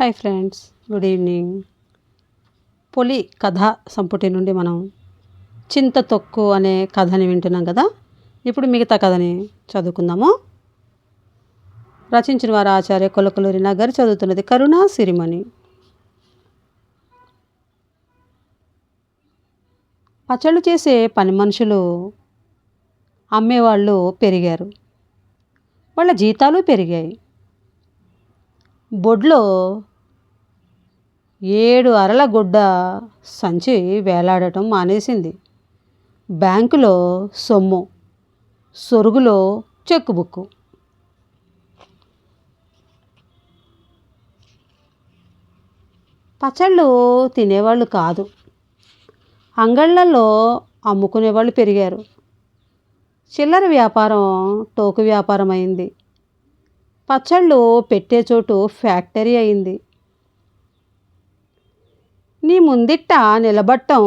Hi friends good evening. Poli కథ సంపుటి నుండి మనం చింత తొక్కు అనే కథని వింటున్నాం కదా? ఇప్పుడు మిగతా కథని చదువుకుందాము. రచించిన వారు ఆచార్య కొలకలూరి నగర్ చదువుతున్నది కరుణా సిరిమణి. పచ్చళ్ళు చేసే పని మనుషులు అమ్మేవాళ్ళు పెరిగారు. వాళ్ళ జీతాలు పెరిగాయి. బొడ్లో ఏడు అరల గుడ్డ సంచి వేలాడటం మానేసింది. బ్యాంకులో సొమ్ము సొరుగులో చెక్ బుక్కు పచ్చళ్ళు తినేవాళ్ళు కాదు. అంగళ్ళల్లో అమ్ముకునేవాళ్ళు పెరిగారు. చిల్లర వ్యాపారం టోకు వ్యాపారం అయింది పచ్చళ్ళు పెట్టే చోటు ఫ్యాక్టరీ అయింది. నీ ముందిట్ట నిలబట్టం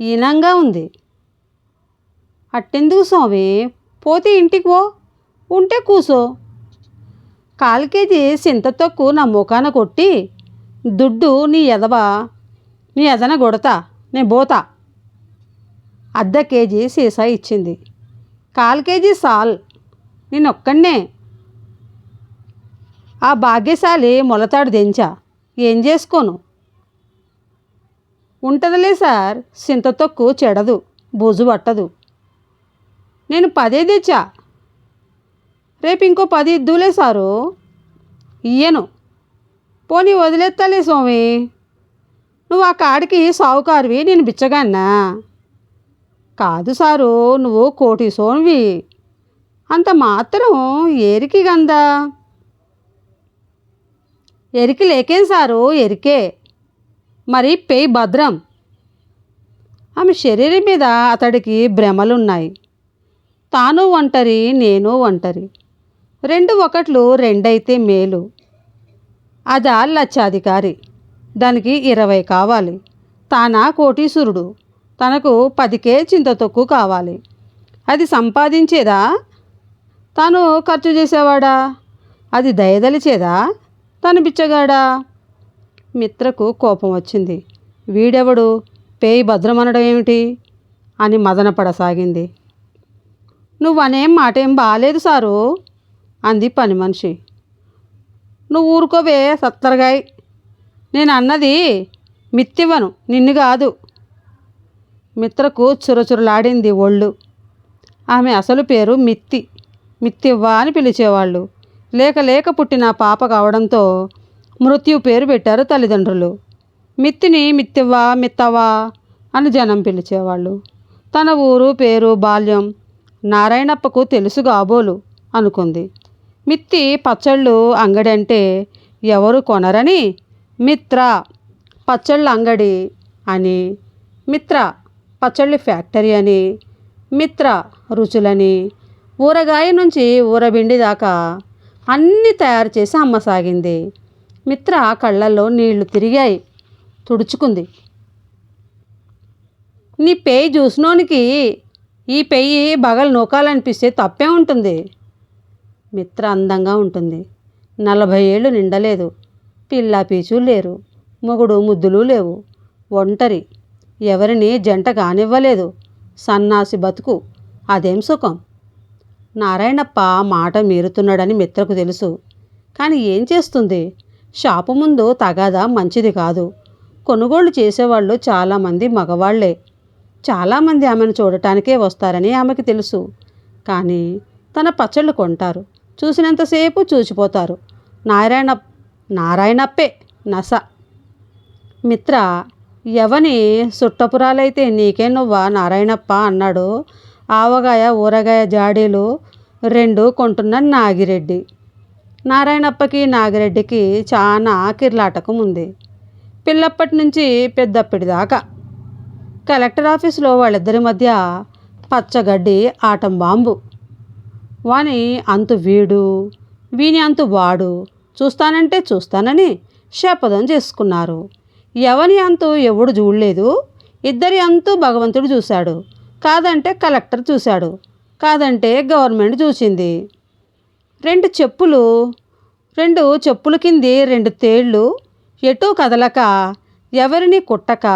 హీనంగా ఉంది. అట్టెందుకు స్వామి? పోతే ఇంటికి పో ఉంటే కూసో. కాలు కేజీ సింత తొక్కు నా ముఖాన కొట్టి దుడ్డు నీ ఎదవ నీ ఎదన కొడతా నేను పోతా. అర్ధ కేజీ సీసా ఇచ్చింది. కాల్ కేజీ సాల్ నేనొక్కనే ఆ భాగ్యశాలి మొలతాడు దించా ఏం చేసుకోను? ఉంటుందిలే సార్ సింత తొక్కు చెడదు బూజు పట్టదు. నేను పదే తెచ్చా. రేపు ఇంకో పది ఇద్దులే సారు. ఇయ్యను. పోనీ వదిలేస్తాలే స్వామి. నువ్వు ఆ కాడికి సావుకారువి నేను బిచ్చగాన్నా? కాదు సారు నువ్వు కోటి సోన్వి అంత మాత్రం ఎరికి గందా ఎరికి లేకేం సారు ఎరికే. మరి పేయి భద్రం. ఆమె శరీరం మీద అతడికి భ్రమలున్నాయి. తాను ఒంటరి నేను ఒంటరి. రెండు ఒకట్లు రెండైతే మేలు. అదా లచ్చాధికారి. దానికి ఇరవై కావాలి. తానా కోటీశ్వరుడు తనకు పదికే చింత తొక్కు కావాలి. అది సంపాదించేదా? తాను ఖర్చు చేసేవాడా? అది దయదలిచేదా? తను బిచ్చగాడా? మిత్రకు కోపం వచ్చింది. వీడెవడు? పేయి భద్రమనడం ఏమిటి? అని మదనపడసాగింది. నువ్వు అనేం మాట ఏం బాగాలేదు సారు? అంది పని మనిషి. నువ్వు ఊరుకోవే సత్తరగాయ్. నేను అన్నది మిత్తివ్వను నిన్ను కాదు. మిత్రకు చురచురలాడింది ఒళ్ళు. ఆమె అసలు పేరు మిత్తి. మిత్తివ్వ అని పిలిచేవాళ్ళు. లేక లేక పుట్టిన పాప కావడంతో మృత్యు పేరు పెట్టారు తల్లిదండ్రులు. మిత్తిని మిత్తివ్వ మిత్తవా అని జనం పిలిచేవాళ్ళు. తన ఊరు పేరు బాల్యం నారాయణప్పకు తెలుసు కాబోలు అనుకుంది. మిత్తి పచ్చళ్ళు అంగడి అంటే ఎవరు కొనరని? మిత్ర పచ్చళ్ళ అంగడి అని. మిత్ర పచ్చళ్ళ ఫ్యాక్టరీ అని. మిత్ర రుచులని. ఊరగాయ నుంచి ఊరబిండి దాకా అన్నీ తయారు చేసి అమ్మసాగింది. మిత్ర కళ్ళల్లో నీళ్ళు తిరిగాయి. తుడుచుకుంది. నీ పేయి చూసినోనికి ఈ పెయ్యి బగలు నూకాలనిపిస్తే తప్పే ఉంటుంది. మిత్ర అందంగా ఉంటుంది. నలభై ఏళ్ళు నిండలేదు. పిల్లా పీచు లేరు. మొగుడు ముద్దులు లేవు. ఒంటరి. ఎవరిని జంట కానివ్వలేదు. సన్నాసి బతుకు. అదేం సుఖం? నారాయణప్ప మాట మీరుతున్నాడని మిత్రకు తెలుసు. కానీ ఏం చేస్తుంది? షాపు ముందు తగాదా మంచిది కాదు. కొనుగోలు చేసేవాళ్ళు చాలామంది మగవాళ్ళే. చాలామంది ఆమెను చూడటానికే వస్తారని ఆమెకి తెలుసు. కానీ తన పచ్చళ్ళు కొంటారు. చూసినంతసేపు చూసిపోతారు నారాయణ నారాయణప్పే నస. మిత్ర ఎవని సుట్టపురాలైతే నీకే నువ్వా నారాయణప్ప అన్నాడు. ఆవగాయ ఊరగాయ జాడీలు రెండు కొంటున్న నాగిరెడ్డి. నారాయణప్పకి నాగిరెడ్డికి చాలా కిర్లాటకం ఉంది. పిల్లప్పటి నుంచి పెద్దప్పటి దాకా కలెక్టర్ ఆఫీసులో వాళ్ళిద్దరి మధ్య పచ్చగడ్డి ఆటం బాంబు. వాని అంతు వీడు వీని అంతు వాడు చూస్తానంటే చూస్తానని శపథం చేసుకున్నారు. ఎవని అంతు ఎవడు చూడలేదు. ఇద్దరి అంతు భగవంతుడు చూశాడు. కాదంటే కలెక్టర్ చూశాడు. కాదంటే గవర్నమెంట్ చూసింది. రెండు చెప్పులు రెండు చెప్పుల కింది రెండు తేళ్ళు ఎటూ కదలక ఎవరిని కుట్టక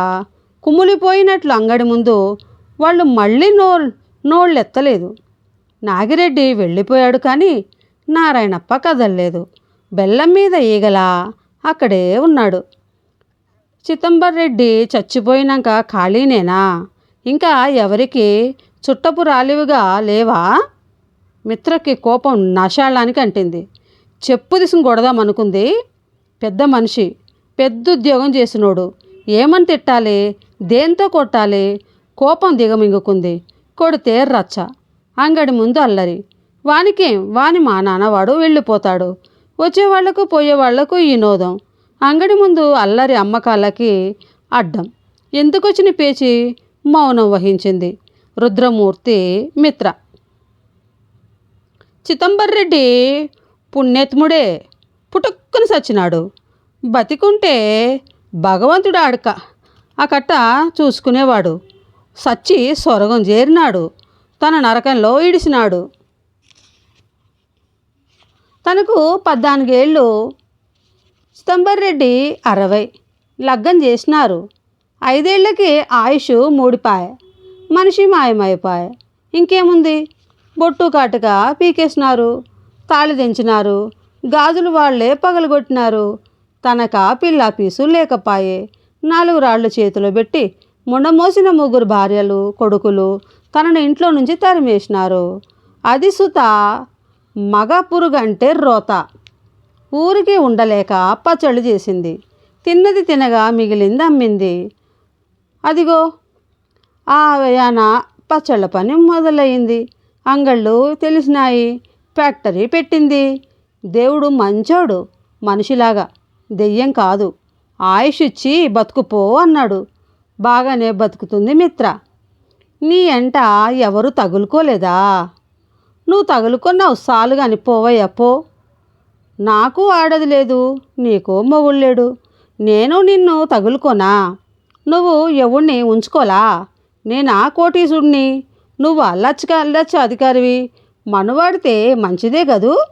కుమ్ములిపోయినట్లు అంగడి ముందు వాళ్ళు మళ్ళీ నో నోళ్ళెత్తలేదు. నాగిరెడ్డి వెళ్ళిపోయాడు కానీ నారాయణప్ప కదలలేదు. బెల్లం మీద ఈగలా అక్కడే ఉన్నాడు. చిదంబర్ రెడ్డి చచ్చిపోయినాక ఖాళీనేనా? ఇంకా ఎవరికి చుట్టపు రాలివిగా లేవా? మిత్రకి కోపం నశాళానికి అంటింది. చెప్పు దిశం కొడదామనుకుంది పెద్ద మనిషి. పెద్ద ఉద్యోగం చేసినోడు. ఏమని తిట్టాలి? దేంతో కొట్టాలి? కోపం దిగమింగుకుంది. కొడితే రచ్చ. అంగడి ముందు అల్లరి. వానికేం వాని మా నాన్నవాడు వెళ్ళిపోతాడు. వచ్చేవాళ్ళకు పోయేవాళ్ళకు వినోదం అంగడి ముందు అల్లరి అమ్మకాలకి అడ్డం. ఎందుకొచ్చిన పేచి? మౌనం వహించింది. రుద్రమూర్తి మిత్ర. చిదంబర్ రెడ్డి పుణ్యత్ముడే పుటుక్కుని సచ్చినాడు. బతికుంటే భగవంతుడు ఆడక ఆ కట్ట చూసుకునేవాడు. సచ్చి స్వర్గం చేరినాడు తన నరకంలో ఈడిసినాడు. తనకు పద్నాలుగేళ్ళు చిదంబర్ రెడ్డి అరవై లగ్గం చేసినారు. ఐదేళ్ళకి ఆయుష్ మూడిపాయ మనిషి మాయమైపాయ. ఇంకేముంది? బొట్టు కాటుగా పీకేసినారు తాళి దించినారు గాజులు వాళ్ళే పగలగొట్టినారు. తనక పిల్లా పీసు లేకపాయే నాలుగు రాళ్ళు చేతిలో పెట్టి ముండమోసిన ముగ్గురు భార్యలు కొడుకులు తనను ఇంట్లో నుంచి తరిమేసినారు. అది సుత మగ పురుగంటే రోత. ఊరికి ఉండలేక పచ్చళ్ళు చేసింది. తిన్నది తినగా మిగిలింది అమ్మింది. అదిగో ఆ వయాన పచ్చళ్ళ పని మొదలయ్యింది అంగళ్ళు తెలిసినాయి. ఫ్యాక్టరీ పెట్టింది. దేవుడు మంచోడు మనిషిలాగా. దెయ్యం కాదు. ఆయుష్ ఇచ్చి బతుకుపో అన్నాడు. బాగానే బతుకుతుంది మిత్ర. నీ ఎంట ఎవరు తగులుకోలేదా? నువ్వు తగులుకున్నావు సాలు కాని పోవయ్యా పో. నాకు ఆడది లేదు నీకు మొగుళ్ళేడు లేడు. నేను నిన్ను తగులుకోనా? నువ్వు ఎవడిని ఉంచుకోలా? నేనా కోటీసుడిని నువ్వు అల్లచ్చ అల్లచ్చు అధికారివి. మనవాడితే మంచిదే కదూ?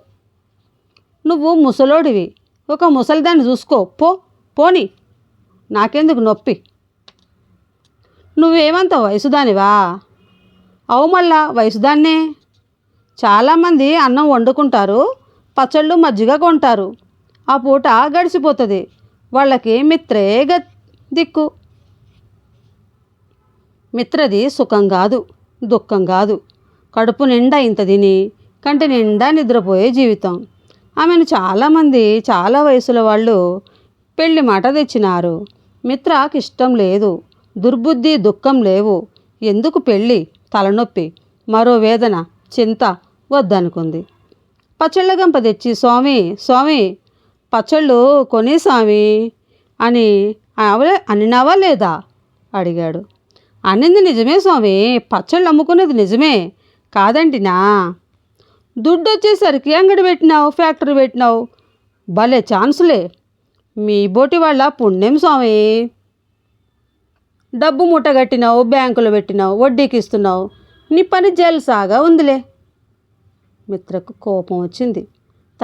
నువ్వు ముసలోడివి. ఒక ముసలిదాన్ని చూసుకో. పో పోని. నాకెందుకు నొప్పి? నువ్వేమంత వయసుదానివా? అవు మళ్ళా వయసుదాన్నే? చాలామంది అన్నం వండుకుంటారు పచ్చళ్ళు మజ్జిగ కొంటారు. ఆ పూట గడిచిపోతుంది. వాళ్ళకి మిత్రే గ దిక్కు. మిత్రది సుఖం కాదు. దుఃఖం కాదు. కడుపు నిండా ఇంత తిని కంటి నిండా నిద్రపోయే జీవితం. ఆమెను చాలామంది చాలా వయసుల వాళ్ళు పెళ్ళి మాట తెచ్చినారు. మిత్రాకి ఇష్టం లేదు. దుర్బుద్ధి దుఃఖం లేవు. ఎందుకు పెళ్ళి తలనొప్పి మరో వేదన చింత వద్దనుకుంది. పచ్చళ్ళ గంప తెచ్చి స్వామి స్వామి పచ్చళ్ళు కొని స్వామి అని అవలే అనినావా లేదా? అడిగాడు. అనింది నిజమే స్వామి పచ్చళ్ళు అమ్ముకునేది నిజమే. కాదంటినా దుడ్డు వచ్చేసరికి అంగడి పెట్టినావు ఫ్యాక్టరీ పెట్టినావు. భలే ఛాన్సులే. మీ బోటి వాళ్ళ పుణ్యం స్వామి. డబ్బు ముట్టగట్టినావు బ్యాంకులో పెట్టినావు వడ్డీకి ఇస్తున్నావు. నీ పని జల్సాగా ఉందిలే. మిత్రకు కోపం వచ్చింది.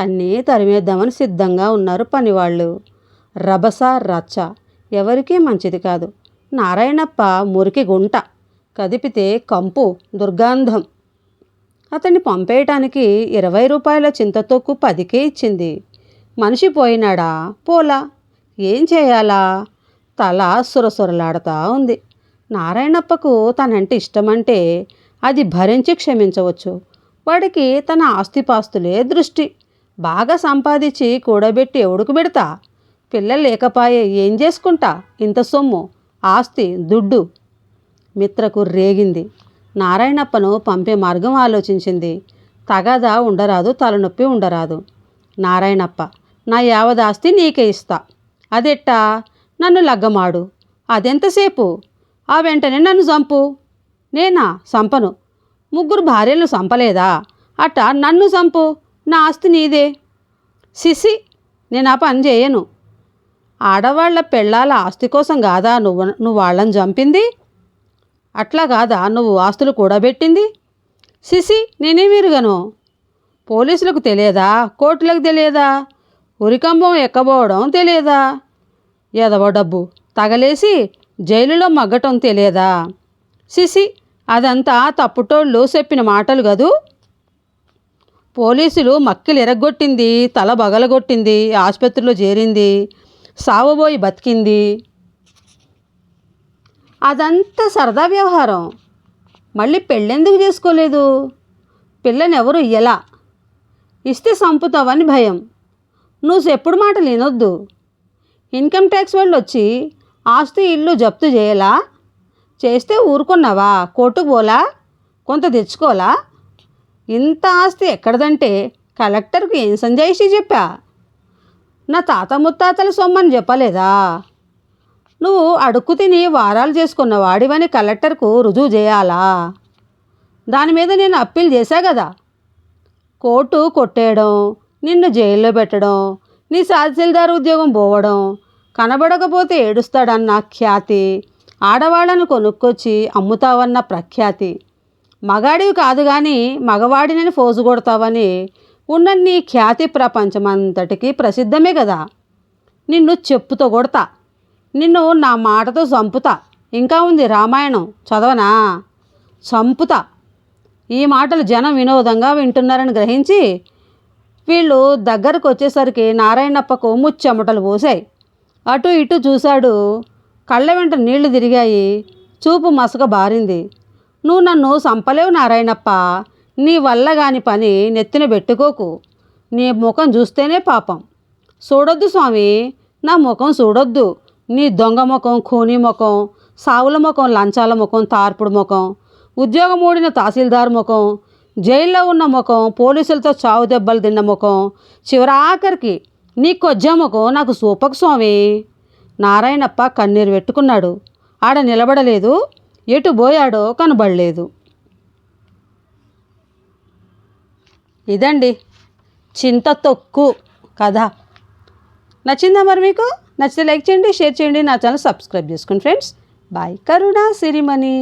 తన్నే తరిమేద్దామని సిద్ధంగా ఉన్నారు పనివాళ్ళు. రభస రచ్చ. ఎవరికీ మంచిది కాదు. నారాయణప్ప మురికి గుంట కదిపితే కంపు దుర్గంధం. అతన్ని పంపేయటానికి ఇరవై రూపాయల చింతతొక్కు పదికే ఇచ్చింది. మనిషి పోయినాడా? పోలా. ఏం చేయాలా? తల సురసురలాడుతూ ఉంది. నారాయణప్పకు తనంటే ఇష్టమంటే అది భరించి క్షమించవచ్చు. వాడికి తన ఆస్తిపాస్తులే దృష్టి. బాగా సంపాదించి కూడబెట్టి ఎవడుకు పెడతా? పిల్లలు లేకపాయే ఏం చేసుకుంటా? ఇంత సొమ్ము. ఆస్తి దుడ్డు మిత్రకు రేగింది. నారాయణప్పను పంపే మార్గం ఆలోచించింది. తగాదా ఉండరాదు తలనొప్పి ఉండరాదు. నారాయణప్ప నా యావదాస్తి నీకే ఇస్తా. అదెట్టా? నన్ను లగ్గమాడు. అదెంతసేపు ఆ వెంటనే నన్ను చంపు. నేనా? సంపను. ముగ్గురు భార్యలను చంపలేదా అట్ట నన్ను చంపు. నా ఆస్తి నీదే. సిసి నేను ఆ పని చేయను. ఆడవాళ్ళ పెళ్ళాల ఆస్తి కోసం కాదా నువ్వు నువ్వు వాళ్ళని చంపింది అట్లా కాదా నువ్వు ఆస్తులు కూడబెట్టింది సిసి నేనేమిరుగను పోలీసులకు తెలియదా? కోర్టులకు తెలియదా? ఉరికంబం ఎక్కబోవడం తెలియదా? ఎదవ డబ్బు తగలేసి జైలులో మగ్గటం తెలియదా? సిసి అదంతా తప్పుటోళ్ళు చెప్పిన మాటలు కదూ? పోలీసులు మక్కిలు ఎరగొట్టింది తల బగలగొట్టింది ఆసుపత్రిలో చేరింది. సావబోయి బతికింది. అదంతా సరదా వ్యవహారం. మళ్ళీ పెళ్ళెందుకు చేసుకోలేదు? పిల్లనెవరు ఎలా ఇస్తే సంపుతావని భయం. నువ్వు ఎప్పుడు మాటలు వినొద్దు ఇన్కమ్ ట్యాక్స్ వాళ్ళు వచ్చి ఆస్తి ఇల్లు జప్తు చేయలా? చేస్తే ఊరుకున్నావా? కోర్టుకు పోలా? కొంత తెచ్చుకోలా? ఇంత ఆస్తి ఎక్కడదంటే కలెక్టర్కి ఏం సంజాయిషి చెప్పా? నా తాత ముత్తాతల సొమ్మని చెప్పలేదా? నువ్వు అడుక్కు తిని వారాలు చేసుకున్న వాడివని కలెక్టర్కు రుజువు చేయాలా? దాని మీద నేను అప్పీల్ చేశా కదా. కోర్టు కొట్టేయడం నిన్ను జైల్లో పెట్టడం నీ తహసీల్దార్ ఉద్యోగం పోవడం కనబడకపోతే ఏడుస్తాడన్న ఖ్యాతి ఆడవాళ్ళను కొనుక్కొచ్చి అమ్ముతావన్న ప్రఖ్యాతి. మగాడివి కాదు కానీ మగవాడిని ఫోజు కొడతావని ఉన్న నీ ఖ్యాతి ప్రపంచమంతటికి ప్రసిద్ధమే కదా నిన్ను చెప్పుతో కొడతా. నిన్ను నా మాటతో చంపుతా. ఇంకా ఉంది రామాయణం. చదవనా? చంపుతా. ఈ మాటలు జనం వినోదంగా వింటున్నారని గ్రహించి వీళ్ళు దగ్గరకు వచ్చేసరికి నారాయణప్పకు ముచ్చెమటలు పోసాయి అటు ఇటు చూశాడు. కళ్ళ వెంట నీళ్ళు తిరిగాయి. చూపు మసక బారింది. నువ్వు నన్ను చంపలేవు నారాయణప్ప. నీ వల్ల కాని పని నెత్తిన పెట్టుకోకు. నీ ముఖం చూస్తేనే పాపం. చూడొద్దు స్వామి. నా ముఖం చూడొద్దు. నీ దొంగ ముఖం ఖూనీ ముఖం సావుల ముఖం లంచాల ముఖం తార్పుడు ముఖం ఉద్యోగం ఊడిన తహసీల్దార్ ముఖం జైల్లో ఉన్న ముఖం పోలీసులతో చావు దెబ్బలు తిన్న ముఖం చివరాఖరికి నీ కొజ్జా ముఖం నాకు సూపకు స్వామి. నారాయణప్ప కన్నీరు పెట్టుకున్నాడు. ఆడ నిలబడలేదు. ఎటు పోయాడో కనబడలేదు. ఇదండి చింత తొక్కు కథ. నచ్చిందా మరి మీకు? నచ్చితే లైక్ చేయండి షేర్ చేయండి నా ఛానల్ సబ్స్క్రైబ్ చేసుకోండి ఫ్రెండ్స్. బాయ్ కరుణా సిరిమణి.